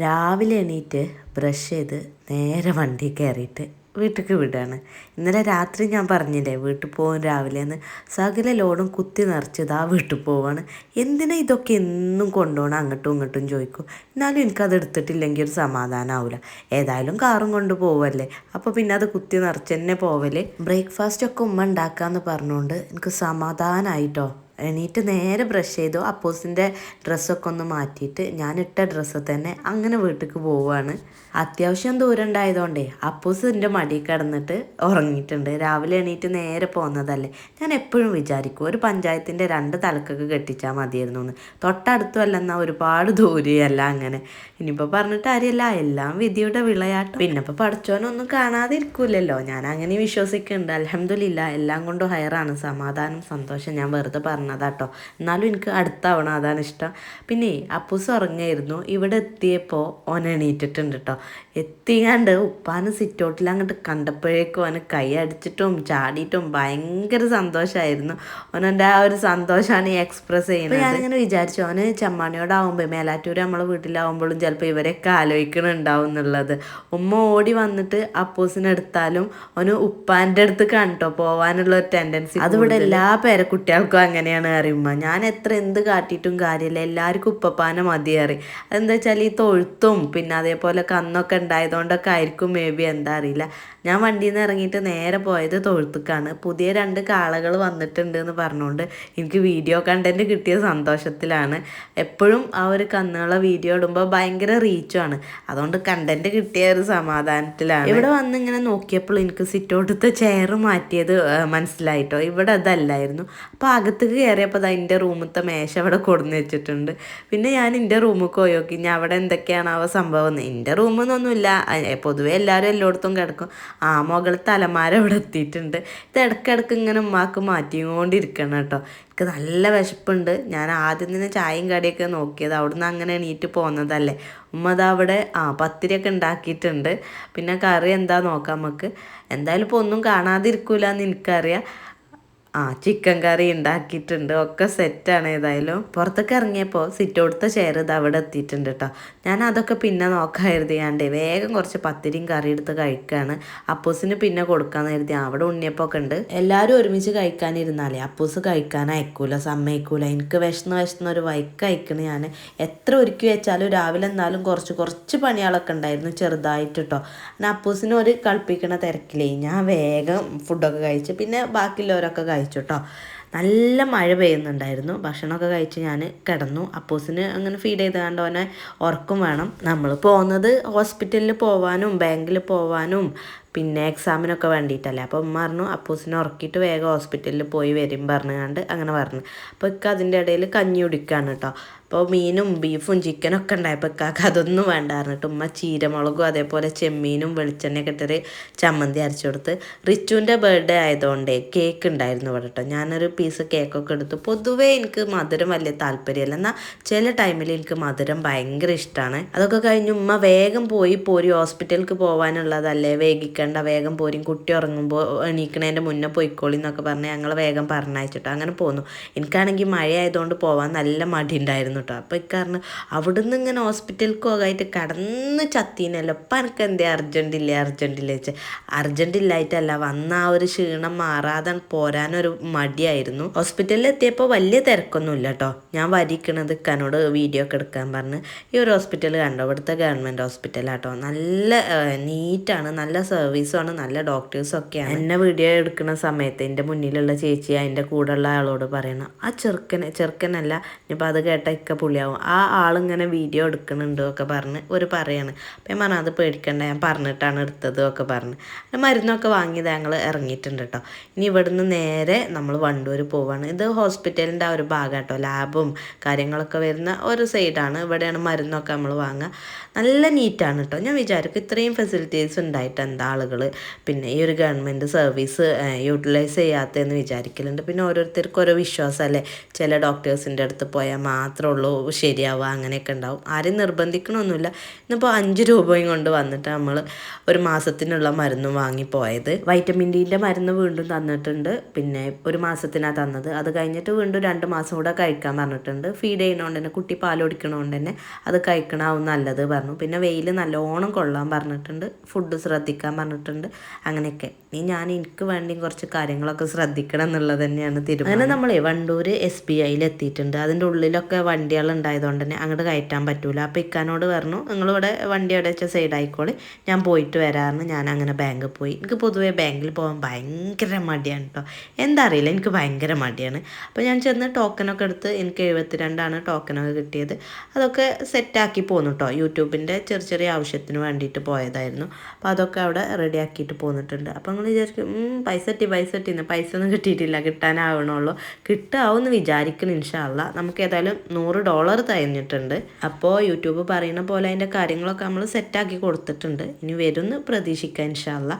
രാവിലെ എണീറ്റ് ബ്രഷ് ചെയ്ത് നേരെ വണ്ടി കയറിയിട്ട് വീട്ടിലേക്ക് വിടുകയാണ്. ഇന്നലെ രാത്രി ഞാൻ പറഞ്ഞില്ലേ വീട്ടിൽ പോകും രാവിലെ എന്ന്. സകല ലോഡും കുത്തി നിറച്ചത് ആ വീട്ടിൽ പോവാണ്. എന്തിനാ ഇതൊക്കെ എന്നും കൊണ്ടുപോകണം? അങ്ങോട്ടും ഇങ്ങോട്ടും ചോദിക്കും. എന്നാലും എനിക്കത് എടുത്തിട്ടില്ലെങ്കിൽ ഒരു സമാധാനമാവില്ല ഏതായാലും കാറും കൊണ്ട് പോവല്ലേ. അപ്പോൾ പിന്നെ അത് കുത്തി നിറച്ച് തന്നെ പോവൽ. ബ്രേക്ക്ഫാസ്റ്റ് ഒക്കെ ഉമ്മ ഉണ്ടാക്കാമെന്ന് പറഞ്ഞുകൊണ്ട് എനിക്ക് സമാധാനമായിട്ടോ എണീറ്റ് നേരെ ബ്രഷ് ചെയ്തു. അപ്പോസിന്റെ ഡ്രസ്സൊക്കെ ഒന്ന് മാറ്റിയിട്ട് ഞാനിട്ട ഡ്രസ്സ് തന്നെ അങ്ങനെ വീട്ടിലേക്ക് പോവുകയാണ് അത്യാവശ്യം ദൂരം ഉണ്ടായതുകൊണ്ടേ അപ്പൂസ് എന്റെ മടി കിടന്നിട്ട് ഉറങ്ങിയിട്ടുണ്ട്. രാവിലെ എണീറ്റ് നേരെ പോകുന്നതല്ലേ? ഞാൻ എപ്പോഴും വിചാരിക്കും ഒരു പഞ്ചായത്തിന്റെ രണ്ട് തലക്കൊക്കെ കെട്ടിച്ചാൽ മതിയായിരുന്നു എന്ന് തൊട്ടടുത്തുമല്ല എന്നാൽ ഒരുപാട് ദൂരെയല്ല അങ്ങനെ. ഇനിയിപ്പോൾ പറഞ്ഞിട്ട് കാര്യമല്ല. എല്ലാം വിധിയുടെ വിളയാട്ടം. പിന്നെ ഇപ്പോൾ പഠിച്ചോനൊന്നും കാണാതിരിക്കൂലല്ലോ. ഞാൻ അങ്ങനെ വിശ്വസിക്കുന്നുണ്ട്. അലഹമില്ല എല്ലാം കൊണ്ടും ഹയറാണ് സമാധാനം സന്തോഷം. ഞാൻ വെറുതെ പറഞ്ഞതാട്ടോ എന്നാലും എനിക്ക് അടുത്താവണം അതാണ് ഇഷ്ടം. പിന്നെ അപ്പൂസ് ഉറങ്ങായിരുന്നു ഇവിടെ എത്തിയപ്പോൾ ഓൻ എണീറ്റിട്ടുണ്ട് കേട്ടോ എത്തിയാണ്ട് ഉപ്പാന് സിറ്റൗട്ടിൽ അങ്ങോട്ട് കണ്ടപ്പോഴേക്കും അവന് കൈ അടിച്ചിട്ടും ചാടിയിട്ടും ഭയങ്കര സന്തോഷമായിരുന്നു അവനെന്റെ ആ ഒരു സന്തോഷമാണ് ഈ എക്സ്പ്രസ് ചെയ്യുന്നത് ഞാനിങ്ങനെ വിചാരിച്ചു അവന് ചമ്മാണിയോടാവുമ്പോൾ മേലാറ്റൂർ നമ്മളെ വീട്ടിലാവുമ്പോഴും ചിലപ്പോൾ ഇവരെയൊക്കെ ആലോചിക്കണുണ്ടാവും എന്നുള്ളത്. ഉമ്മ ഓടി വന്നിട്ട് അപ്പൂസിനെടുത്താലും അവന് ഉപ്പാന്റെ അടുത്ത് കണ്ടോ പോവാനുള്ള ഒരു ടെൻഡൻസി അതിവിടെ എല്ലാ പേരക്കുട്ടികൾക്കും അങ്ങനെയാണ് അറിയുമ്മ ഞാൻ എത്ര എന്ത് കാട്ടിയിട്ടും കാര്യമില്ല എല്ലാവർക്കും ഉപ്പപ്പാനെ മതിയേറി. അതെന്താ വെച്ചാൽ ഈ തൊഴുത്തും പിന്നെ അതേപോലെ കന്നൊക്കെ ഉണ്ടായതുകൊണ്ടൊക്കെ ആയിരിക്കും മേ ബി എന്താ അറിയില്ല. ഞാൻ വണ്ടിയിൽ നിന്ന് ഇറങ്ങിയിട്ട് നേരെ പോയത് തൊഴുത്തുക്കാണ്. പുതിയ രണ്ട് കാളകൾ വന്നിട്ടുണ്ട് എന്ന് പറഞ്ഞുകൊണ്ട് എനിക്ക് വീഡിയോ കണ്ടന്റ് കിട്ടിയ സന്തോഷത്തിലാണ്. എപ്പോഴും ആ ഒരു കന്നുകളെ വീഡിയോ ഇടുമ്പോൾ ഭയങ്കര റീച്ചുമാണ് അതുകൊണ്ട് കണ്ടന്റ് കിട്ടിയ ഒരു സമാധാനത്തിലാണ്. ഇവിടെ വന്ന് ഇങ്ങനെ നോക്കിയപ്പോൾ എനിക്ക് സിറ്റോട്ടത്തെ ചെയർ മാറ്റിയത് മനസ്സിലായിട്ടോ? ഇവിടെ അതല്ലായിരുന്നു. അപ്പോൾ അകത്തേക്ക് കയറിയപ്പോൾ അത് എന്റെ റൂമത്തെ മേശ അവിടെ കൊടുന്ന് വെച്ചിട്ടുണ്ട്. പിന്നെ ഞാൻ എന്റെ റൂമിൽ പോയി നോക്കി. ഞാൻ അവിടെ എന്തൊക്കെയാണ് ആ സംഭവം എന്റെ എന്റെ റൂമെന്നൊന്നുമില്ല പൊതുവെ എല്ലാവരും എല്ലായിടത്തും കിടക്കും. ആ മകൾ തലമാര ഇവിടെ എത്തിയിട്ടുണ്ട്. ഇത് ഇടയ്ക്കിടയ്ക്ക് ഇങ്ങനെ ഉമ്മാക്ക് മാറ്റിക്കൊണ്ടിരിക്കണം കേട്ടോ. എനിക്ക് നല്ല വിശപ്പുണ്ട്. ഞാൻ ആദ്യം തന്നെ ചായയും കടിയൊക്കെ നോക്കിയത്. അവിടുന്ന് അങ്ങനെ എണീറ്റ് പോകുന്നതല്ലേ ഉമ്മ അവിടെ ആ പത്തിരിയൊക്കെ ഉണ്ടാക്കിയിട്ടുണ്ട്. പിന്നെ കറി എന്താ നോക്കാം നമുക്ക്. എന്തായാലും ഇപ്പോൾ ഒന്നും കാണാതിരിക്കൂലെന്ന് എനിക്കറിയാം. ആ ചിക്കൻ കറി ഉണ്ടാക്കിയിട്ടുണ്ട്. ഒക്കെ സെറ്റാണ് ഏതായാലും. പുറത്തേക്ക് ഇറങ്ങിയപ്പോൾ സിറ്റ് കൊടുത്ത ചെയർ ഇത് അവിടെ എത്തിയിട്ടുണ്ട് കേട്ടോ ഞാൻ അതൊക്കെ പിന്നെ നോക്കാൻ കരുതിയാണ്ടേ വേഗം കുറച്ച് പത്തിരിയും കറി എടുത്ത് കഴിക്കുകയാണ് അപ്പൂസിന് പിന്നെ കൊടുക്കാന്ന് കരുതി. അവിടെ ഉണ്ണിയപ്പൊക്കെ ഉണ്ട്. എല്ലാവരും ഒരുമിച്ച് കഴിക്കാനിരുന്നാലേ അപ്പൂസ് കഴിക്കാൻ അയക്കൂല സമ്മതിക്കൂല. എനിക്ക് വിശന്ന് വിശന്ന് ഒരു വൈക്ക് അയക്കണ ഞാൻ എത്ര ഒരുക്കി വെച്ചാലും രാവിലെ എന്നാലും കുറച്ച് കുറച്ച് പണികളൊക്കെ ഉണ്ടായിരുന്നു ചെറുതായിട്ട് കേട്ടോ അപ്പൂസിന് ഒരു കളിപ്പിക്കണ തിരക്കിലേ ഞാൻ വേഗം ഫുഡൊക്കെ കഴിച്ച്. പിന്നെ ബാക്കിയുള്ളവരൊക്കെ കഴിച്ചു. കേട്ടോ നല്ല മഴ പെയ്യുന്നുണ്ടായിരുന്നു. ഭക്ഷണമൊക്കെ കഴിച്ച് ഞാൻ കിടന്നു. അപ്പോസിന് അങ്ങനെ ഫീഡ് ചെയ്ത് കണ്ട് അവനെ ഉറക്കും വേണം. നമ്മൾ പോകുന്നത് ഹോസ്പിറ്റലിൽ പോവാനും ബാങ്കിൽ പോവാനും പിന്നെ എക്സാമിനൊക്കെ വേണ്ടിയിട്ടല്ലേ. അപ്പോൾ ഉമ്മ പറഞ്ഞു അപ്പൂസിനെ ഉറക്കിയിട്ട് വേഗം ഹോസ്പിറ്റലിൽ പോയി വരും പറഞ്ഞു കണ്ട് അങ്ങനെ പറഞ്ഞു. അപ്പോൾ ഇക്ക അതിന്റെ ഇടയിൽ കഞ്ഞി കുടിക്കുകയാണ് കേട്ടോ. അപ്പോൾ മീനും ബീഫും ചിക്കനും ഒക്കെ ഉണ്ടായപ്പോൾ ഇക്കാക്ക് അതൊന്നും വേണ്ട പറഞ്ഞിട്ട് ഉമ്മ ചീരമുളകും അതേപോലെ ചെമ്മീനും വെളിച്ചെണ്ണയൊക്കെ ഇട്ടൊരു ചമ്മന്തി അരച്ചു കൊടുത്ത് റിച്ചുവിന്റെ ബർത്ത്ഡേ ആയതുകൊണ്ടേ കേക്ക് ഉണ്ടായിരുന്നു ഇവിടെ കേട്ടോ ഞാനൊരു പീസ് കേക്കൊക്കെ എടുത്തു. പൊതുവേ എനിക്ക് മധുരം വലിയ താല്പര്യമല്ല. എന്നാൽ ചില ടൈമിൽ എനിക്ക് മധുരം ഭയങ്കര ഇഷ്ടമാണ് അതൊക്കെ കഴിഞ്ഞ് ഉമ്മ വേഗം പോയി പോരി ഹോസ്പിറ്റലിലേക്ക് പോകാനുള്ളതല്ലേ വേഗിക്കേണ്ട വേഗം പോരും. കുട്ടി ഉറങ്ങുമ്പോൾ എണീക്കണേന്റെ മുന്നേ പോയിക്കോളി എന്നൊക്കെ പറഞ്ഞ് ഞങ്ങൾ വേഗം പറഞ്ഞയച്ചിട്ടോ അങ്ങനെ പോന്നു. എനിക്കാണെങ്കിൽ മഴയായതുകൊണ്ട് പോകാൻ നല്ല മടി ഉണ്ടായിരുന്നു കേട്ടോ. അപ്പോൾ ഇക്കാരണം അവിടുന്ന് ഇങ്ങനെ ഹോസ്പിറ്റലിൽ പോകായിട്ട് കടന്ന് ചത്തീനല്ലോ. അപ്പം എനിക്ക് എന്തേ അർജന്റ് ഇല്ലേ അർജന്റ് ഇല്ലേ വെച്ചാൽ അർജന്റില്ലായിട്ടല്ല വന്ന ആ ഒരു ക്ഷീണം മാറാതെ പോരാനൊരു മടിയായിരുന്നു. ഹോസ്പിറ്റലിൽ എത്തിയപ്പോൾ വലിയ തിരക്കൊന്നുമില്ല കേട്ടോ ഞാൻ വരിക്കണത് ഇക്കാനോട് വീഡിയോ ഒക്കെ എടുക്കാൻ പറഞ്ഞ്. ഈ ഒരു ഹോസ്പിറ്റൽ കണ്ടോ? ഇവിടുത്തെ ഗവൺമെന്റ് ഹോസ്പിറ്റലാട്ടോ നല്ല നീറ്റാണ് നല്ല സർവീസുമാണ് നല്ല ഡോക്ടേഴ്സും ഒക്കെയാണ് എന്നെ വീഡിയോ എടുക്കുന്ന സമയത്ത് എന്റെ മുന്നിലുള്ള ചേച്ചി അതിന്റെ കൂടെയുള്ള ആളോട് പറയണം ആ ചെറുക്കനെ ചെറുക്കനല്ല. ഇനിയിപ്പോൾ അത് കേട്ട ഇക്ക പുള്ളിയാവും. ആ ആളിങ്ങനെ വീഡിയോ എടുക്കുന്നുണ്ട് ഒക്കെ പറഞ്ഞ് ഒരു പറയാണ്. അപ്പം ഞാൻ പറഞ്ഞു അത് പേടിക്കണ്ട ഞാൻ പറഞ്ഞിട്ടാണ് എടുത്തത് ഒക്കെ പറഞ്ഞ്. മരുന്നൊക്കെ വാങ്ങിയത് ഞങ്ങൾ ഇറങ്ങിയിട്ടുണ്ട് കേട്ടോ. ഇനി ഇവിടുന്ന് നേരെ നമ്മൾ വണ്ടൂർ പോവാണ്. ഇത് ഹോസ്പിറ്റലിന്റെ ആ ഒരു ഭാഗം കേട്ടോ. ലാബും കാര്യങ്ങളൊക്കെ വരുന്ന ഒരു സൈഡാണ് ഇവിടെയാണ് മരുന്നൊക്കെ നമ്മൾ വാങ്ങുക നല്ല നീറ്റാണ് കേട്ടോ. ഞാൻ വിചാരിക്കും ഇത്രയും ഫെസിലിറ്റീസ് ഉണ്ടായിട്ട് എന്താ ആളുകൾ പിന്നെ ഈ ഒരു ഗവൺമെന്റ് സർവീസ് യൂട്ടിലൈസ് ചെയ്യാത്തതെന്ന് വിചാരിക്കലുണ്ട്. പിന്നെ ഓരോരുത്തർക്കും ഓരോ വിശ്വാസമല്ലേ ചില ഡോക്ടേഴ്സിന്റെ അടുത്ത് പോയാൽ മാത്രമേ ഉള്ളൂ ശരിയാവുക അങ്ങനെയൊക്കെ ഉണ്ടാവും. ആരും നിർബന്ധിക്കണമൊന്നുമില്ല. ഇന്നിപ്പോൾ അഞ്ച് രൂപയും കൊണ്ട് വന്നിട്ട് നമ്മൾ ഒരു മാസത്തിനുള്ള മരുന്ന് വാങ്ങിപ്പോയത് വൈറ്റമിൻ ഡിന്റെ മരുന്ന് വീണ്ടും തന്നിട്ടുണ്ട്. പിന്നെ ഒരു മാസത്തിനാണ് തന്നത്. അത് കഴിഞ്ഞിട്ട് വീണ്ടും രണ്ട് മാസം കൂടെ കഴിക്കാൻ പറഞ്ഞിട്ടുണ്ട്. ഫീഡ് ചെയ്യണോണ്ട് തന്നെ കുട്ടി പാൽ ഓടിക്കണോണ്ട് തന്നെ അത് കഴിക്കണമാവും നല്ലത് പറഞ്ഞു. പിന്നെ വെയിൽ നല്ലോണം കൊള്ളാൻ പറഞ്ഞിട്ടുണ്ട്. ഫുഡ് ശ്രദ്ധിക്കാൻ പറഞ്ഞിട്ടുണ്ട്. അങ്ങനെയൊക്കെ. ഇനി ഞാൻ എനിക്ക് വേണ്ടി കുറച്ച് കാര്യങ്ങളൊക്കെ ശ്രദ്ധിക്കണം എന്നുള്ളത് തന്നെയാണ് തീരുമാനം. അങ്ങനെ നമ്മളെ വണ്ടൂർ എസ് ബി ഐയിൽ എത്തിയിട്ടുണ്ട് അതിന്റെ ഉള്ളിലൊക്കെ വണ്ടികൾ ഉണ്ടായതുകൊണ്ട് തന്നെ അങ്ങോട്ട് കയറ്റാൻ പറ്റൂല. അപ്പോൾ ഇക്കാനോട് പറഞ്ഞു നിങ്ങളിവിടെ വണ്ടി അവിടെ വെച്ച സൈഡ് ആയിക്കോളി. ഞാൻ പോയിട്ട് വരാമെന്ന് ഞാൻ അങ്ങനെ ബാങ്കിൽ പോയി. എനിക്ക് പൊതുവേ ബാങ്കിൽ പോകാൻ ഭയങ്കര മടിയാണ് കേട്ടോ എന്താ അറിയില്ല എനിക്ക് ഭയങ്കര മടിയാണ്. അപ്പോൾ ഞാൻ ചെന്ന് ടോക്കനൊക്കെ എടുത്ത് എനിക്ക് എഴുപത്തിരണ്ടാണ് ടോക്കനൊക്കെ കിട്ടിയത്. അതൊക്കെ സെറ്റാക്കി പോന്നു കേട്ടോ യൂട്യൂബിന്റെ ചെറിയ ചെറിയ ആവശ്യത്തിന് വേണ്ടിയിട്ട് പോയതായിരുന്നു. അപ്പോൾ അതൊക്കെ അവിടെ റെഡി ആക്കിയിട്ട് പോന്നിട്ടുണ്ട്. അപ്പോൾ നിങ്ങൾ വിചാരിക്കും "ഉം, പൈസ കിട്ടി പൈസ കിട്ടിന്ന്. പൈസ ഒന്നും കിട്ടിയിട്ടില്ല. കിട്ടാനാവണുള്ളൂ. കിട്ടാവുമെന്ന് വിചാരിക്കണം ഇൻഷാല്ല നമുക്ക് ഏതായാലും നൂറ് ഡോളർ തയ്ഞ്ഞിട്ടുണ്ട് അപ്പോൾ യൂട്യൂബ് പറയുന്ന പോലെ അതിന്റെ കാര്യങ്ങളൊക്കെ നമ്മൾ സെറ്റാക്കി കൊടുത്തിട്ടുണ്ട്. ഇനി വരുമെന്ന് പ്രതീക്ഷിക്കാം ഇൻഷാല്ല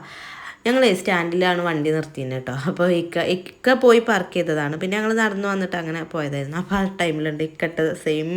ഞങ്ങൾ സ്റ്റാൻഡിലാണ് വണ്ടി നിർത്തിയത് കേട്ടോ. അപ്പോൾ ഇക്ക ഇക്ക പോയി പാർക്ക് ചെയ്തതാണ്. പിന്നെ ഞങ്ങൾ നടന്നു വന്നിട്ട് അങ്ങനെ പോയതായിരുന്നു. അപ്പോൾ ആ ടൈമിലുണ്ട് ഇക്കട്ട് സെയിം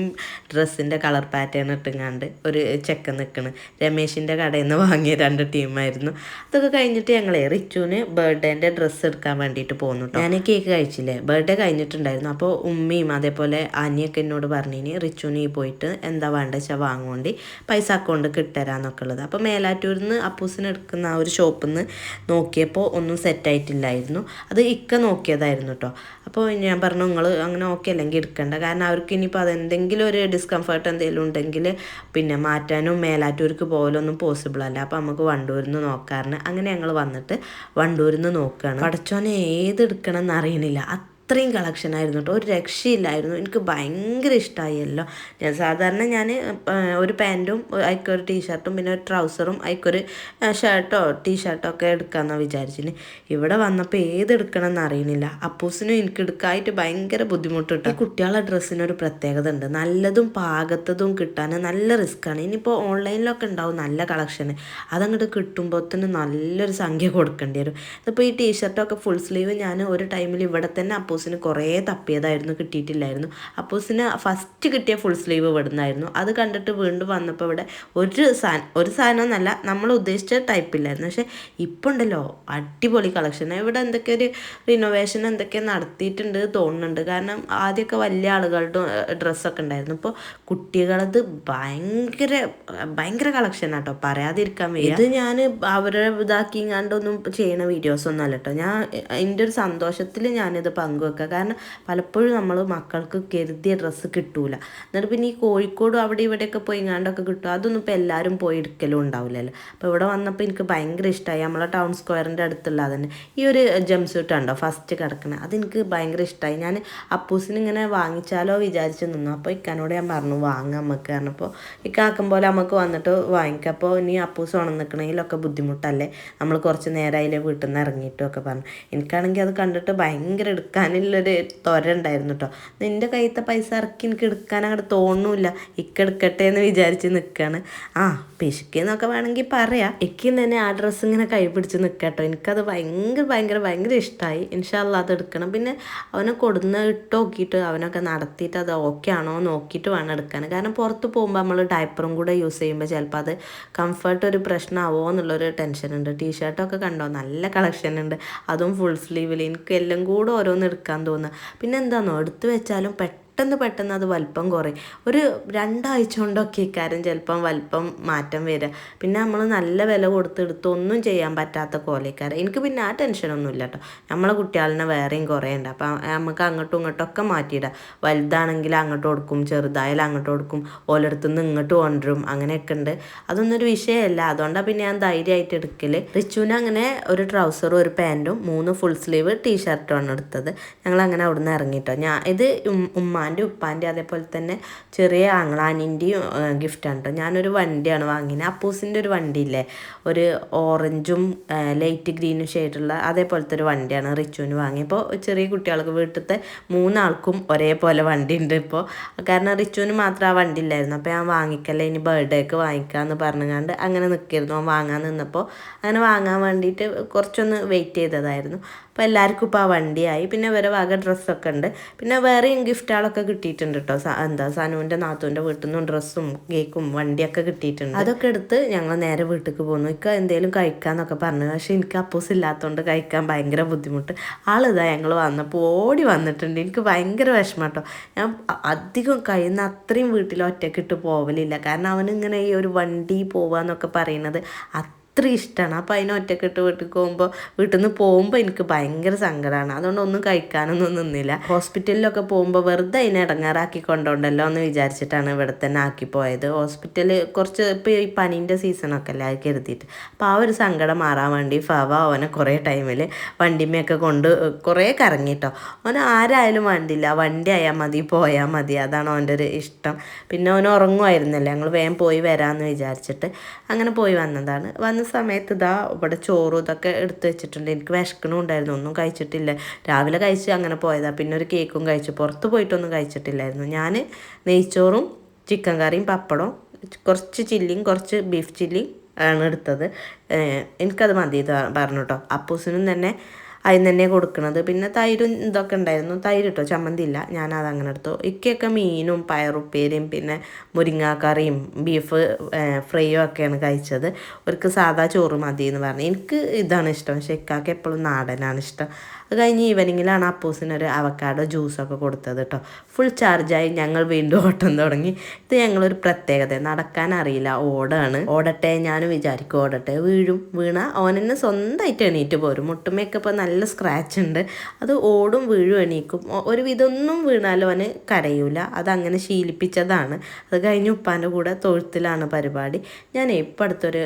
ഡ്രസ്സിന്റെ കളർ പാറ്റേൺ ഇട്ടുങ്ങാണ്ട് ഒരു ചെക്കൻ നിൽക്കണ് രമേശിന്റെ കടയിൽ നിന്ന് വാങ്ങിയ രണ്ട് ടീമായിരുന്നു അതൊക്കെ കഴിഞ്ഞിട്ട് ഞങ്ങൾ റിച്ചുവിന് ബർത്ത്ഡേന്റെ ഡ്രസ്സ് എടുക്കാൻ വേണ്ടിയിട്ട് പോകുന്നു ഞാൻ കേക്ക് കഴിച്ചില്ലേ? ബർത്ത്ഡേ കഴിഞ്ഞിട്ടുണ്ടായിരുന്നു. അപ്പോൾ ഉമ്മയും അതേപോലെ ആനിയൊക്കെ എന്നോട് പറഞ്ഞിനി റിച്ചുവിന് പോയിട്ട് എന്താ വേണ്ട വെച്ചാൽ വാങ്ങുകൊണ്ട് പൈസ അക്കൗണ്ട് കിട്ടരാന്നൊക്കെ ഉള്ളത്. അപ്പോൾ മേലാറ്റൂരിൽ നിന്ന് അപ്പൂസിന് എടുക്കുന്ന ആ ഒരു ഷോപ്പിൽ നിന്ന് നോക്കിയപ്പോൾ ഒന്നും സെറ്റായിട്ടില്ലായിരുന്നു അത് ഇക്ക നോക്കിയതായിരുന്നു കേട്ടോ അപ്പോൾ ഞാൻ പറഞ്ഞു നിങ്ങൾ അങ്ങനെ ഓക്കെ അല്ലെങ്കിൽ എടുക്കണ്ട. കാരണം അവർക്ക് ഇനിയിപ്പോൾ അതെന്തെങ്കിലും ഒരു ഡിസ്കംഫർട്ട് എന്തെങ്കിലും ഉണ്ടെങ്കിൽ പിന്നെ മാറ്റാനും മേലാറ്റൂർക്ക് പോകലൊന്നും പോസിബിൾ അല്ല. അപ്പോൾ നമുക്ക് വണ്ടൂരിൽ നിന്ന് നോക്കാറുണ്ട് അങ്ങനെ ഞങ്ങൾ വന്നിട്ട് വണ്ടൂരിൽ നിന്ന് നോക്കുകയാണ് പഠിച്ചോനെ ഏത് എടുക്കണം എന്ന് അറിയണില്ല. അത്രയും കളക്ഷൻ ആയിരുന്നു കേട്ടോ ഒരു രക്ഷയില്ലായിരുന്നു. എനിക്ക് ഭയങ്കര ഇഷ്ടമായല്ലോ ഞാൻ സാധാരണ ഞാൻ ഒരു പാന്റും അതിക്കൊരു ടീഷർട്ടും പിന്നെ ഒരു ട്രൗസറും അതിക്കൊരു ഷർട്ടോ ടീഷർട്ടോ ഒക്കെ എടുക്കാമെന്നാണ് വിചാരിച്ചിന്. ഇവിടെ വന്നപ്പോൾ ഏത് എടുക്കണമെന്ന് അറിയണില്ല. അപ്പൂസിനും എനിക്ക് എടുക്കാനായിട്ട് ഭയങ്കര ബുദ്ധിമുട്ടിട്ട് ഈ കുട്ടികളുടെ ഡ്രസ്സിനൊരു പ്രത്യേകത ഉണ്ട്. നല്ലതും പാകത്തതും കിട്ടാൻ നല്ല റിസ്ക്കാണ് ഇനിയിപ്പോൾ ഓൺലൈനിലൊക്കെ ഉണ്ടാവും നല്ല കളക്ഷൻ അതങ്ങോട്ട് കിട്ടുമ്പോഴത്തേന് നല്ലൊരു സംഖ്യ കൊടുക്കേണ്ടി വരും. ഇതിപ്പോൾ ഈ ടീഷർട്ടൊക്കെ ഫുൾ സ്ലീവ് ഞാൻ ഒരു ടൈമിൽ ഇവിടെ തന്നെ അപ്പൂസിന് കുറേ തപ്പിയതായിരുന്നു കിട്ടിയിട്ടില്ലായിരുന്നു. അപ്പോസിന് ഫസ്റ്റ് കിട്ടിയ ഫുൾ സ്ലീവ് ഇവിടുന്നായിരുന്നു. അത് കണ്ടിട്ട് വീണ്ടും വന്നപ്പോൾ ഇവിടെ ഒരു സാധനം ഒരു സാധനം എന്നല്ല നമ്മൾ ഉദ്ദേശിച്ച ടൈപ്പില്ലായിരുന്നു പക്ഷേ ഇപ്പോൾ ഉണ്ടല്ലോ അടിപൊളി കളക്ഷൻ ഇവിടെ എന്തൊക്കെ ഒരു റിനോവേഷൻ എന്തൊക്കെ നടത്തിയിട്ടുണ്ട് തോന്നുന്നുണ്ട്. കാരണം ആദ്യമൊക്കെ വലിയ ആളുകളുടെ ഡ്രസ്സൊക്കെ ഉണ്ടായിരുന്നു. ഇപ്പോൾ കുട്ടികളത് ഭയങ്കര ഭയങ്കര കളക്ഷൻ ആട്ടോ. പറയാതിരിക്കാൻ വയ്യ. ഇത് ഞാൻ അവരെ ഇതാക്കി കണ്ടൊന്നും ചെയ്യണ വീഡിയോസ് ഒന്നും അല്ല കേട്ടോ ഞാൻ എന്റെ ഒരു സന്തോഷത്തിൽ ഞാനിത് പങ്കുവെക്കുക കാരണം പലപ്പോഴും നമ്മൾ മക്കൾക്ക് കരുതിയ ഡ്രസ്സ് കിട്ടൂല. എന്നിട്ട് പിന്നെ ഈ കോഴിക്കോടും അവിടെ ഇവിടെയൊക്കെ പോയി ഇങ്ങാണ്ടൊക്കെ കിട്ടും. അതൊന്നും ഇപ്പോൾ എല്ലാവരും പോയി എടുക്കലും ഉണ്ടാവില്ലല്ലോ. അപ്പോൾ ഇവിടെ വന്നപ്പോൾ എനിക്ക് ഭയങ്കര ഇഷ്ടമായി നമ്മളെ ടൗൺ സ്ക്വയറിന്റെ അടുത്തുള്ള തന്നെ. ഈ ഒരു ജം സ്യൂട്ട് ഉണ്ടോ ഫസ്റ്റ് കിടക്കണത് അതെനിക്ക് ഭയങ്കര ഇഷ്ടമായി ഞാൻ അപ്പൂസിന് ഇങ്ങനെ വാങ്ങിച്ചാലോ വിചാരിച്ച് നിന്നു. അപ്പോൾ ഇക്കാനോട് ഞാൻ പറഞ്ഞു വാങ്ങാം നമുക്ക് കാരണം അപ്പോൾ ഇക്കാക്കും പോലെ നമുക്ക് വന്നിട്ട് വാങ്ങിക്കാം. അപ്പോൾ ഇനി അപ്പൂസ് ഉണർന്ന് നിൽക്കണമെങ്കിലൊക്കെ ബുദ്ധിമുട്ടല്ലേ? നമ്മൾ കുറച്ച് നേരമായില്ലേ വീട്ടിൽ നിന്ന് ഇറങ്ങിയിട്ടും ഒക്കെ പറഞ്ഞു. എനിക്കാണെങ്കിൽ അത് കണ്ടിട്ട് ഭയങ്കര എടുക്കാനുള്ളൊരു തൊര ഉണ്ടായിരുന്നു കേട്ടോ നിന്റെ കയ്യത്തെ പൈസ ഇറക്കി എനിക്ക് എടുക്കാൻ അങ്ങോട്ട് തോന്നുന്നില്ല ഇക്ക എടുക്കട്ടെ എന്ന് വിചാരിച്ച് നിൽക്കുകയാണ് ആ പിശുക്കെന്നൊക്കെ വേണമെങ്കിൽ പറയാം. ഇക്കും തന്നെ ആ ഡ്രസ്സ് ഇങ്ങനെ കൈ പിടിച്ച് കേട്ടോ എനിക്കത് ഭയങ്കര ഭയങ്കര ഭയങ്കര ഇഷ്ടമായി ഇൻഷാല്ല അത് എടുക്കണം. പിന്നെ അവനെ കൊടുന്ന് ഇട്ട് നോക്കിയിട്ട് അവനൊക്കെ നടത്തിയിട്ട് അത് ഓക്കെ ആണോ നോക്കിയിട്ട് വേണം എടുക്കാൻ. കാരണം പുറത്ത് പോകുമ്പോൾ നമ്മൾ ഡയപ്പറും കൂടെ യൂസ് ചെയ്യുമ്പോൾ ചിലപ്പോൾ അത് കംഫർട്ട് ഒരു പ്രശ്നമാവോ എന്നുള്ളൊരു ടെൻഷൻ ഉണ്ട്. ടീഷർട്ടൊക്കെ കണ്ടോ? നല്ല കളക്ഷൻ ഉണ്ട്. അതും ഫുൾ സ്ലീവിൽ എനിക്ക് എല്ലാം കൂടെ ഓരോന്ന് എടുക്കാൻ തോന്നുക. പിന്നെ എന്താണോ എടുത്തു വെച്ചാലും പെട്ടെന്ന് പെട്ടെന്ന് പെട്ടെന്ന് അത് വലിപ്പം കുറയും. ഒരു രണ്ടാഴ്ച കൊണ്ടൊക്കെ ഇക്കാര്യം ചിലപ്പം വലിപ്പം മാറ്റം വരിക പിന്നെ നമ്മൾ നല്ല വില കൊടുത്തെടുത്ത് ഒന്നും ചെയ്യാൻ പറ്റാത്ത കോലക്കാരൻ എനിക്ക് പിന്നെ ആ ടെൻഷനൊന്നും ഇല്ല കേട്ടോ നമ്മളെ കുട്ടികളിനെ വേറെയും കുറേ അപ്പം നമുക്ക് അങ്ങോട്ടും ഇങ്ങോട്ടും ഒക്കെ മാറ്റിയിടാം. വലുതാണെങ്കിൽ അങ്ങോട്ട് കൊടുക്കും ചെറുതായാലും അങ്ങോട്ട് കൊടുക്കും. ഓരോരുത്തുനിന്ന് ഇങ്ങോട്ട് കൊണ്ടുവരും. അങ്ങനെയൊക്കെ ഉണ്ട്. അതൊന്നൊരു വിഷയമല്ല അതുകൊണ്ടാണ് പിന്നെ ഞാൻ ധൈര്യമായിട്ട് എടുക്കൽ റിച്ചുവിന് അങ്ങനെ ഒരു ട്രൗസറും ഒരു പാന്റും മൂന്ന് ഫുൾ സ്ലീവ് ടീഷർട്ടുമാണ് എടുത്തത് ഞങ്ങൾ അങ്ങനെ അവിടെ നിന്ന് ഇറങ്ങിയിട്ടോ ഞാൻ ഇത് ഉം- ഉമ്മാന്റെ ഉപ്പാന്റെ അതേപോലെ തന്നെ ചെറിയ ആങ്ങളാനിന്റെയും ഗിഫ്റ്റാണ് കേട്ടോ ഞാനൊരു വണ്ടിയാണ് വാങ്ങിയത് അപ്പൂസിന്റെ ഒരു വണ്ടി ഇല്ലേ ഒരു ഓറഞ്ചും ലൈറ്റ് ഗ്രീനും ഷെയ്ഡുള്ള അതേപോലത്തെ ഒരു വണ്ടിയാണ് റിച്ചുവിന് വാങ്ങിയപ്പോൾ ചെറിയ കുട്ടികൾക്ക് വീട്ടിലത്തെ മൂന്നാൾക്കും ഒരേപോലെ വണ്ടി ഉണ്ട് ഇപ്പോൾ കാരണം റിച്ചുവിന് മാത്രം ആ വണ്ടി ഇല്ലായിരുന്നു. അപ്പോൾ ഞാൻ വാങ്ങിക്കല്ലേ ഇനി ബർത്ത്ഡേക്ക് വാങ്ങിക്കാമെന്ന് പറഞ്ഞുകൊണ്ട് അങ്ങനെ നിൽക്കായിരുന്നു. വാങ്ങാൻ നിന്നപ്പോൾ അങ്ങനെ വാങ്ങാൻ വേണ്ടിയിട്ട് കുറച്ചൊന്ന് വെയിറ്റ് ചെയ്തതായിരുന്നു. അപ്പോൾ എല്ലാവർക്കും ഇപ്പോൾ ആ വണ്ടിയായി. പിന്നെ വേറെ വക ഡ്രസ്സൊക്കെ ഉണ്ട്. പിന്നെ വേറെയും ഗിഫ്റ്റുകളൊക്കെ കിട്ടിയിട്ടുണ്ട് കേട്ടോ എന്താ സനുവിന്റെ നാത്തുവിന്റെ വീട്ടിൽ നിന്നും ഡ്രസ്സും കേക്കും വണ്ടിയൊക്കെ കിട്ടിയിട്ടുണ്ട്. അതൊക്കെ എടുത്ത് ഞങ്ങൾ നേരെ വീട്ടിലേക്ക് പോകുന്നു ഇക്ക എന്തെങ്കിലും കഴിക്കാമെന്നൊക്കെ പറഞ്ഞു. പക്ഷേ എനിക്ക് അപ്പൂസ് ഇല്ലാത്തതുകൊണ്ട് കഴിക്കാൻ ഭയങ്കര ബുദ്ധിമുട്ട്. ആളിതാ ഞങ്ങൾ വന്നപ്പോൾ ഓടി വന്നിട്ടുണ്ട്. എനിക്ക് ഭയങ്കര വിഷമം കേട്ടോ ഞാൻ അധികം കഴിയുന്ന അത്രയും വീട്ടിൽ ഒറ്റക്കിട്ട് പോവലില്ല. കാരണം അവനിങ്ങനെ ഈ ഒരു വണ്ടി പോവാന്നൊക്കെ പറയുന്നത് അത്ര ഇഷ്ടമാണ് അപ്പോൾ അതിനെ ഒറ്റക്കിട്ട് വീട്ടിൽ പോകുമ്പോൾ വീട്ടിൽ നിന്ന് പോകുമ്പോൾ എനിക്ക് ഭയങ്കര സങ്കടമാണ് അതുകൊണ്ട് ഒന്നും കഴിക്കാനൊന്നും നിന്നില്ല. ഹോസ്പിറ്റലിലൊക്കെ പോകുമ്പോൾ വെറുതെ അതിനെ ഇടങ്ങാറാക്കി കൊണ്ടുണ്ടല്ലോ എന്ന് വിചാരിച്ചിട്ടാണ് ഇവിടെ തന്നെ ആക്കി പോയത്. ഹോസ്പിറ്റലിൽ കുറച്ച് ഇപ്പോൾ ഈ പനീന്റെ സീസണൊക്കെ അല്ലേ കരുതിയിട്ട്. അപ്പോൾ ആ ഒരു സങ്കടം മാറാൻ വേണ്ടി ഫവ അവനെ കുറേ ടൈമിൽ വണ്ടിമയൊക്കെ കൊണ്ട് കുറേ കറങ്ങിട്ടോ. അവന് ആരായാലും വേണ്ടില്ല വണ്ടി ആയാൽ മതി പോയാൽ മതി. അതാണ് അവന്റെ ഒരു ഇഷ്ടം. പിന്നെ അവൻ ഉറങ്ങുമായിരുന്നല്ലേ. ഞങ്ങൾ വേഗം പോയി വരാമെന്ന് വിചാരിച്ചിട്ട് അങ്ങനെ പോയി വന്നതാണ്. വന്ന സമയത്ത് ഇതാ ഇവിടെ ചോറും ഇതൊക്കെ എടുത്ത് വെച്ചിട്ടുണ്ട്. എനിക്ക് വിശക്കണമുണ്ടായിരുന്നു ഒന്നും കഴിച്ചിട്ടില്ല. രാവിലെ കഴിച്ച് അങ്ങനെ പോയതാ. പിന്നെ ഒരു കേക്കും കഴിച്ചു. പുറത്ത് പോയിട്ടൊന്നും കഴിച്ചിട്ടില്ലായിരുന്നു. ഞാൻ നെയ്ച്ചോറും ചിക്കൻ കറിയും പപ്പടവും കുറച്ച് ചില്ലിയും കുറച്ച് ബീഫ് ചില്ലിയും ആണ് എടുത്തത്. എനിക്കത് മതി പറഞ്ഞു കേട്ടോ അപ്പൂസിനും തന്നെ അതിന് തന്നെ കൊടുക്കുന്നത് പിന്നെ തൈരും ഇതൊക്കെ ഉണ്ടായിരുന്നു. തൈര് കേട്ടോ ചമ്മന്തി ഇല്ല ഞാൻ അതങ്ങനെ എടുത്തു. ഇക്കൊക്കെ മീനും പയറുപ്പേരിയും പിന്നെ മുരിങ്ങാക്കറിയും ബീഫ് ഫ്രൈയും ഒക്കെയാണ് കഴിച്ചത്. അവർക്ക് സാധാ ചോറ് മതി എന്ന് പറഞ്ഞു. എനിക്ക് ഇതാണ് ഇഷ്ടം. പക്ഷേ ഇക്കാക്ക് എപ്പോഴും നാടനാണ് ഇഷ്ടം. അത് കഴിഞ്ഞ് ഈവനിങ്ങിലാണ് അപ്പൂസിനൊരു അവക്കാഡോ ജ്യൂസൊക്കെ കൊടുത്തത് കേട്ടോ ഫുൾ ചാർജായി ഞങ്ങൾ വീണ്ടും ഓട്ടം തുടങ്ങി. ഇത് ഞങ്ങളൊരു പ്രത്യേകത. നടക്കാൻ അറിയില്ല. ഓടാണ്. ഓടട്ടെ ഞാനും വിചാരിക്കും ഓടട്ടെ. വീഴും. വീണ ഓനെന്നെ സ്വന്തമായിട്ട് എണീറ്റ് പോരും. മുട്ടുമയൊക്കെ ഇപ്പോൾ നല്ല സ്ക്രാച്ച് ഉണ്ട്. അത് ഓടും വീഴും എണീക്കും. ഒരു വിധൊന്നും വീണാലും അവന് കരയൂല. അതങ്ങനെ ശീലിപ്പിച്ചതാണ്. അത് കഴിഞ്ഞ് ഉപ്പാന്റെ കൂടെ തൊഴുത്തിലാണ് പരിപാടി. ഞാൻ ഇപ്പം അടുത്തൊരു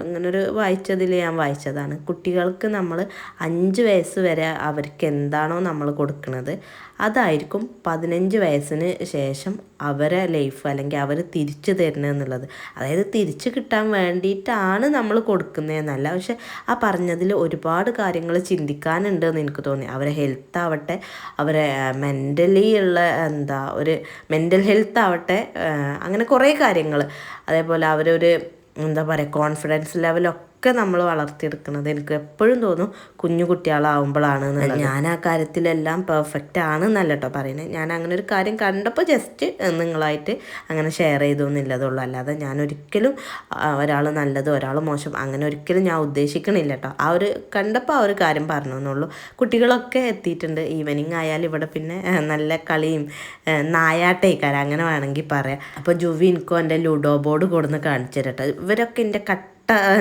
അങ്ങനൊരു വായിച്ചതിൽ ഞാൻ വായിച്ചതാണ്. കുട്ടികൾക്ക് നമ്മൾ അഞ്ച് വയസ്സ് വരെ അവർക്ക് എന്താണോ നമ്മൾ കൊടുക്കുന്നത് അതായിരിക്കും പതിനഞ്ച് വയസ്സിന് ശേഷം അവരെ ലൈഫ് അല്ലെങ്കിൽ അവർ തിരിച്ചു തരുന്നതെന്നുള്ളത് അതായത് തിരിച്ചു കിട്ടാൻ വേണ്ടിയിട്ടാണ് നമ്മൾ കൊടുക്കുന്നതെന്നല്ല പക്ഷെ ആ പറഞ്ഞതിൽ ഒരുപാട് കാര്യങ്ങൾ ചിന്തിക്കാനുണ്ട് എന്ന് എനിക്ക് തോന്നി. അവരെ ഹെൽത്ത് ആവട്ടെ അവരെ മെന്റലി ഉള്ള എന്താ ഒരു മെന്റൽ ഹെൽത്ത് ആവട്ടെ അങ്ങനെ കുറേ കാര്യങ്ങൾ. അതേപോലെ അവരൊരു എന്താ പറയുക കോൺഫിഡൻസ് ലെവലൊക്കെ ഒക്കെ നമ്മൾ വളർത്തിയെടുക്കുന്നത് എനിക്ക് എപ്പോഴും തോന്നും കുഞ്ഞു കുട്ടികളാവുമ്പോഴാണ് ഞാൻ ആ കാര്യത്തിലെല്ലാം പെർഫെക്റ്റ് ആണ് എന്നല്ല കേട്ടോ പറയുന്നത് ഞാൻ അങ്ങനെ ഒരു കാര്യം കണ്ടപ്പോൾ ജസ്റ്റ് നിങ്ങളായിട്ട് അങ്ങനെ ഷെയർ ചെയ്തു എന്നില്ലതുള്ളൂ അല്ലാതെ ഞാൻ ഒരിക്കലും ഒരാൾ നല്ലത് ഒരാൾ മോശം അങ്ങനെ ഒരിക്കലും ഞാൻ ഉദ്ദേശിക്കണില്ല കേട്ടോ ആ ഒരു കണ്ടപ്പോൾ ആ ഒരു കാര്യം പറഞ്ഞു എന്നുള്ളൂ. കുട്ടികളൊക്കെ എത്തിയിട്ടുണ്ട്. ഈവനിങ് ആയാലും ഇവിടെ പിന്നെ നല്ല കളിയും നായാട്ടേക്കാരം അങ്ങനെ വേണമെങ്കിൽ പറയാം. അപ്പോൾ ജുവി എനിക്കും എന്റെ ലുഡോ ബോർഡ് കൊടുന്ന് കാണിച്ചു തരട്ടെ. ഇവരൊക്കെ എന്റെ കട്ട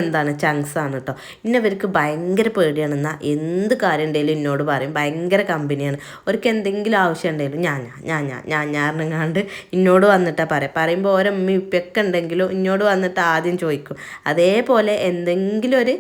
എന്താണ് ചങ്സ് ആണ് കേട്ടോ ഇന്നവർക്ക് ഭയങ്കര പേടിയാണ്. എന്നാൽ എന്ത് കാര്യം ഉണ്ടെങ്കിലും എന്നോട് പറയും. ഭയങ്കര കമ്പനിയാണ്. അവർക്ക് എന്തെങ്കിലും ആവശ്യം ഉണ്ടെങ്കിലും ഞാൻ ഞാൻ ഞാൻ ഞാൻ ഞാൻ ഞാറിനങ്ങാണ്ട് എന്നോട് വന്നിട്ടാണ് പറയാം. പറയുമ്പോൾ ഓരമ്മ ഇപ്പൊക്കെ ഉണ്ടെങ്കിലും എന്നോട് വന്നിട്ട് ആദ്യം ചോദിക്കും. അതേപോലെ എന്തെങ്കിലും ഒരു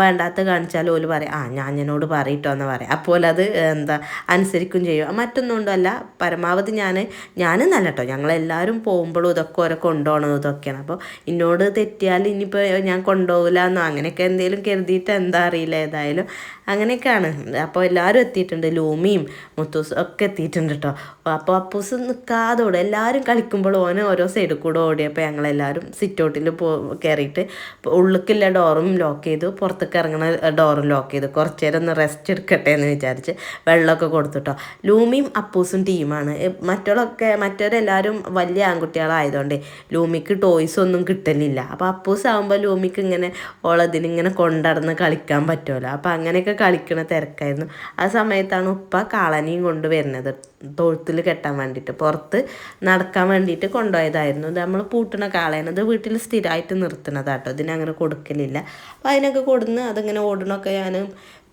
വേണ്ടാത്ത കാണിച്ചാലും ഓൽ പറയും ആ ഞാൻ എന്നോട് പറയിട്ടോ എന്ന് പറയാം. അപ്പോൾ അത് എന്താ അനുസരിക്കും ചെയ്യും. മറ്റൊന്നുകൊണ്ടല്ല പരമാവധി ഞാൻ ഞാനും നല്ല കേട്ടോ ഞങ്ങളെല്ലാവരും പോകുമ്പോഴും ഇതൊക്കെ ഓരോ കൊണ്ടുപോകണം ഇതൊക്കെയാണ്. അപ്പോൾ എന്നോട് തെറ്റിയാൽ ഇനിയിപ്പോൾ ഞാൻ കൊണ്ടുപോകില്ല എന്നോ അങ്ങനെയൊക്കെ എന്തെങ്കിലും കരുതിയിട്ട് എന്താ അറിയില്ല ഏതായാലും. അങ്ങനെയൊക്കെയാണ്. അപ്പോൾ എല്ലാവരും എത്തിയിട്ടുണ്ട്. ലൂമിയും മുത്തൂസും ഒക്കെ എത്തിയിട്ടുണ്ട് കേട്ടോ അപ്പോൾ അപ്പൂസ് നിൽക്കാതെ ഓടും. എല്ലാവരും കളിക്കുമ്പോൾ ഓന് ഓരോ സൈഡിൽ കൂടെ ഓടിയപ്പോൾ ഞങ്ങളെല്ലാവരും സിറ്റൗട്ടിൽ പോ കയറിയിട്ട് ഉള്ളിലേക്കുള്ള ഡോറും ലോക്ക് ചെയ്തു. പുറത്തേക്ക് ഇറങ്ങുന്ന ഡോറും ലോക്ക് ചെയ്തു. കുറച്ച് നേരം ഒന്ന് റെസ്റ്റ് എടുക്കട്ടെ എന്ന് വിചാരിച്ച് വെള്ളമൊക്കെ കൊടുത്തുട്ടോ ലൂമിയും അപ്പൂസും ടീമാണ് മറ്റുള്ളൊക്കെ മറ്റവരെല്ലാവരും വലിയ ആൺകുട്ടികളായതുകൊണ്ട് ലൂമിക്ക് ടോയ്സ് ഒന്നും കിട്ടലില്ല അപ്പോൾ അപ്പൂസ് ആകുമ്പോൾ ലൂമിക്ക് ഇങ്ങനെ ഓളതിനിങ്ങനെ കൊണ്ടടന്ന് കളിക്കാൻ പറ്റുമല്ലോ അപ്പോൾ അങ്ങനെയൊക്കെ കളിക്കണ തിരക്കായിരുന്നു. ആ സമയത്താണ് ഉപ്പ കാളനിയും കൊണ്ടുവരുന്നത് തൊഴുത്തിൽ കെട്ടാൻ വേണ്ടിയിട്ട്. പുറത്ത് നടക്കാൻ വേണ്ടിയിട്ട് കൊണ്ടുപോയതായിരുന്നു. ഇത് നമ്മൾ പൂട്ടണ കാളയാണ് ഇത് വീട്ടിൽ സ്ഥിരമായിട്ട് നിർത്തണതാട്ടോ. ഇതിനങ്ങനെ കൊടുക്കലില്ല. അപ്പോൾ അതിനൊക്കെ കൊടുന്ന് അതിങ്ങനെ ഓടണമൊക്കെ ഞാൻ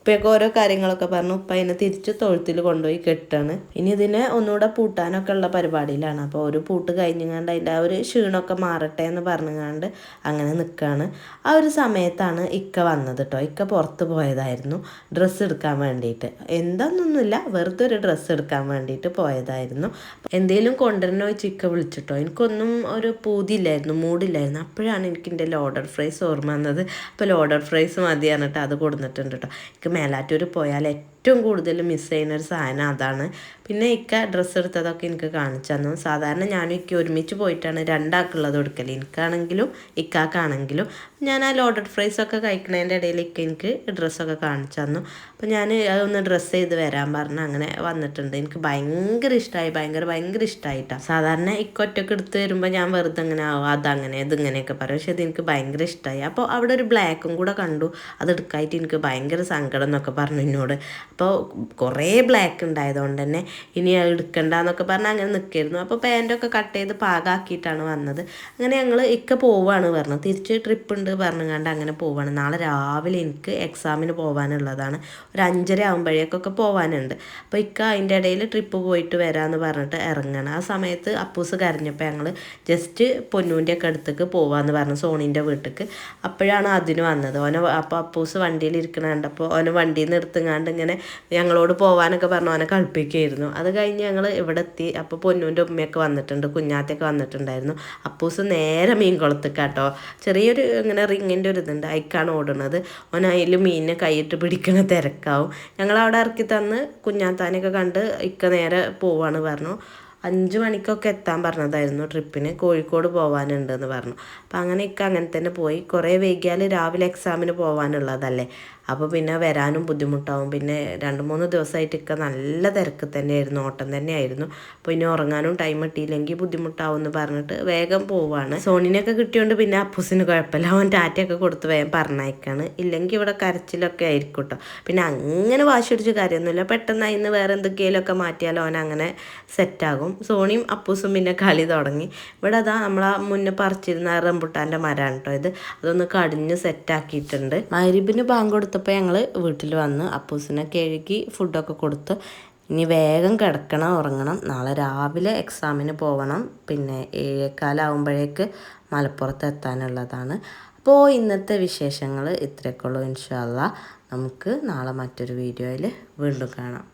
ഉപ്പയൊക്കെ ഓരോ കാര്യങ്ങളൊക്കെ പറഞ്ഞു. ഉപ്പ അതിനെ തിരിച്ച് തൊഴുത്തിൽ കൊണ്ടുപോയി കെട്ടാണ്. ഇനി ഇതിനെ ഒന്നുകൂടെ പൂട്ടാനൊക്കെ ഉള്ള പരിപാടിയിലാണ്. അപ്പോൾ ഒരു പൂട്ട് കഴിഞ്ഞുകൊണ്ട് അതിന്റെ ആ ഒരു ക്ഷീണമൊക്കെ മാറട്ടെ എന്ന് പറഞ്ഞുകൊണ്ട് അങ്ങനെ നിൽക്കുകയാണ്. ആ ഒരു സമയത്താണ് ഇക്ക വന്നത് കേട്ടോ. ഇക്ക പുറത്ത് പോയതായിരുന്നു ഡ്രസ്സ് എടുക്കാൻ വേണ്ടിയിട്ട്. എന്താണെന്നൊന്നുമില്ല വെറുതെ ഒരു ഡ്രസ്സ് എടുക്കാൻ വേണ്ടിയിട്ട് പോയതായിരുന്നു. എന്തെങ്കിലും കൊണ്ടുവരണോ വെച്ച് ഇക്ക വിളിച്ചിട്ടോ എനിക്കൊന്നും ഒരു പൂതിയില്ലായിരുന്നു മൂടില്ലായിരുന്നു. അപ്പോഴാണ് എനിക്ക് എന്റെ ലോഡർ ഫ്രൈസ് ഓർമ്മ വന്നത്. അപ്പോൾ ലോഡർ ഫ്രൈസ് മതി പറഞ്ഞിട്ട് അത് കൊടുത്തിട്ടുണ്ട് കേട്ടോ. എനിക്ക് മേലാറ്റൂർ പോയാൽ ഏറ്റവും കൂടുതൽ മിസ് ചെയ്യുന്ന ഒരു സാധനം അതാണ്. പിന്നെ ഇക്ക ഡ്രസ്സ് എടുത്തതൊക്കെ എനിക്ക് കാണിച്ചു തന്നു. സാധാരണ ഞാനും ഇക്ക ഒരുമിച്ച് പോയിട്ടാണ് രണ്ടാൾക്കുള്ളത് കൊടുക്കൽ എനിക്കാണെങ്കിലും ഇക്കാക്കാണെങ്കിലും. ഞാൻ ആ ലോഡഡ് ഫ്രൈസ് ഒക്കെ കഴിക്കുന്നതിന്റെ ഇടയിൽ ഇക്ക എനിക്ക് ഡ്രസ്സൊക്കെ കാണിച്ചു തന്നു. അപ്പോൾ ഞാൻ അതൊന്ന് ഡ്രസ്സ് ചെയ്ത് വരാൻ പറഞ്ഞ് അങ്ങനെ വന്നിട്ടുണ്ട്. എനിക്ക് ഭയങ്കര ഇഷ്ടമായി ഭയങ്കര ഭയങ്കര ഇഷ്ടമായിട്ടാണ് സാധാരണ ഇക്ക ഒറ്റയ്ക്ക് എടുത്ത് വരുമ്പോൾ ഞാൻ വെറുതെ അങ്ങനെ ആവും അതങ്ങനെ ഇതിങ്ങനെയൊക്കെ പറയും. പക്ഷേ ഇത് എനിക്ക് ഭയങ്കര ഇഷ്ടമായി അപ്പോൾ അവിടെ ഒരു ബ്ലാക്കും കൂടെ കണ്ടു. അത് എടുക്കായിട്ട് എനിക്ക് ഭയങ്കര സങ്കടം എന്നൊക്കെ പറഞ്ഞു എന്നോട്. അപ്പോൾ കുറേ ബ്ലാക്ക് ഉണ്ടായതുകൊണ്ട് തന്നെ ഇനി എടുക്കണ്ട എടുക്കണ്ടെന്നൊക്കെ പറഞ്ഞ് അങ്ങനെ നിൽക്കായിരുന്നു അപ്പോൾ പാന്റൊക്കെ കട്ട് ചെയ്ത് പാകാക്കിയിട്ടാണ് വന്നത്. അങ്ങനെ ഞങ്ങൾ ഇക്ക പോവാണ് പറഞ്ഞത്. തിരിച്ച് ട്രിപ്പ് ഉണ്ട് പറഞ്ഞുകൊണ്ട് അങ്ങനെ പോവാണ്. നാളെ രാവിലെ എനിക്ക് എക്സാമിന് പോകാനുള്ളതാണ് ഒരു അഞ്ചര ആകുമ്പോഴേക്കൊക്കെ പോകാനുണ്ട് അപ്പോൾ ഇക്ക അതിന്റെ ഇടയിൽ ട്രിപ്പ് പോയിട്ട് വരാമെന്ന് പറഞ്ഞിട്ട് ഇറങ്ങണം ആ സമയത്ത് അപ്പൂസ് കരഞ്ഞപ്പോൾ ഞങ്ങൾ ജസ്റ്റ് പൊന്നൂന്റെ ഒക്കെ അടുത്തേക്ക് പോവാമെന്ന് പറഞ്ഞു സോണീന്റെ വീട്ടിലേക്ക് അപ്പോഴാണ് അതിന് വന്നത്. ഓനെ അപ്പോൾ അപ്പൂസ് വണ്ടിയിൽ ഇരിക്കണ കണ്ടപ്പോൾ ഓനെ വണ്ടിയിൽ നിന്ന് എടുത്തുങ്ങാണ്ട് ഇങ്ങനെ ഞങ്ങളോട് പോകാനൊക്കെ പറഞ്ഞു അവനെ കളിപ്പിക്കുകയായിരുന്നു അത് കഴിഞ്ഞ് ഞങ്ങൾ ഇവിടെ എത്തി അപ്പോൾ പൊന്നൂന്റെ ഉമ്മയൊക്കെ വന്നിട്ടുണ്ട് കുഞ്ഞാത്തൊക്കെ വന്നിട്ടുണ്ടായിരുന്നു. അപ്പൂസ് നേരെ മീൻ കുളത്തേക്കാട്ടോ. ചെറിയൊരു ഇങ്ങനെ റിങ്ങിന്റെ ഒരു ഇതുണ്ട് അയക്കാണ് ഓടുന്നത്. ഓൻ അതിൽ മീനിനെ കൈയിട്ട് പിടിക്കണ തിരക്കാവും. ഞങ്ങൾ അവിടെ ഇറക്കി തന്ന് കുഞ്ഞാത്താനെയൊക്കെ കണ്ട് ഇക്ക നേരെ പോവാണ് പറഞ്ഞു. അഞ്ച് മണിക്കൊക്കെ എത്താൻ പറഞ്ഞതായിരുന്നു ട്രിപ്പിന് കോഴിക്കോട് പോകാനുണ്ടെന്ന് പറഞ്ഞു. അപ്പം അങ്ങനെ ഇക്ക അങ്ങനെ തന്നെ പോയി. കുറേ വൈകിയാൽ രാവിലെ എക്സാമിന് പോകാനുള്ളതല്ലേ അപ്പോൾ പിന്നെ വരാനും ബുദ്ധിമുട്ടാവും. പിന്നെ രണ്ട് മൂന്ന് ദിവസമായിട്ടൊക്കെ നല്ല തിരക്ക് തന്നെയായിരുന്നു ഓട്ടം തന്നെയായിരുന്നു. അപ്പോൾ ഇനി ഉറങ്ങാനും ടൈം കിട്ടിയില്ലെങ്കിൽ ബുദ്ധിമുട്ടാവും എന്ന് പറഞ്ഞിട്ട് വേഗം പോവാണ്. സോണിനെയൊക്കെ കിട്ടിയോണ്ട് പിന്നെ അപ്പൂസിന് കുഴപ്പമില്ല. അവൻ ടാറ്റയൊക്കെ കൊടുത്ത് വേഗം പറഞ്ഞയക്കാണ്. ഇല്ലെങ്കിൽ ഇവിടെ കരച്ചിലൊക്കെ ആയിരിക്കും കേട്ടോ പിന്നെ അങ്ങനെ വാശി പിടിച്ച് കാര്യമൊന്നുമില്ല. പെട്ടെന്ന് അതിന് വേറെ എന്തൊക്കെയാലൊക്കെ മാറ്റിയാലോ അവൻ അങ്ങനെ സെറ്റാകും സോണിയും അപ്പൂസും പിന്നെ കളി തുടങ്ങി. ഇവിടെ അതാ നമ്മളാ മുന്നേ പറിച്ചിരുന്ന റംബുട്ടാന്റെ മരമാണ് കേട്ടോ ഇത്. അതൊന്ന് കടിഞ്ഞ് സെറ്റാക്കിയിട്ടുണ്ട് മരിബിന് ബാങ്ക് കൊടുത്തപ്പോൾ ഞങ്ങൾ വീട്ടിൽ വന്ന് അപ്പൂസിനെ കഴുകി ഫുഡൊക്കെ കൊടുത്ത് ഇനി വേഗം കിടക്കണം ഉറങ്ങണം. നാളെ രാവിലെ എക്സാമിന് പോകണം പിന്നെ ഏഴേക്കാലാവുമ്പോഴേക്ക് മലപ്പുറത്ത് എത്താനുള്ളതാണ്. അപ്പോൾ ഇന്നത്തെ വിശേഷങ്ങൾ ഇത്രയൊക്കെ ഉള്ളൂ. ഇൻഷാല്ല നമുക്ക് നാളെ മറ്റൊരു വീഡിയോയിൽ വീണ്ടും കാണാം.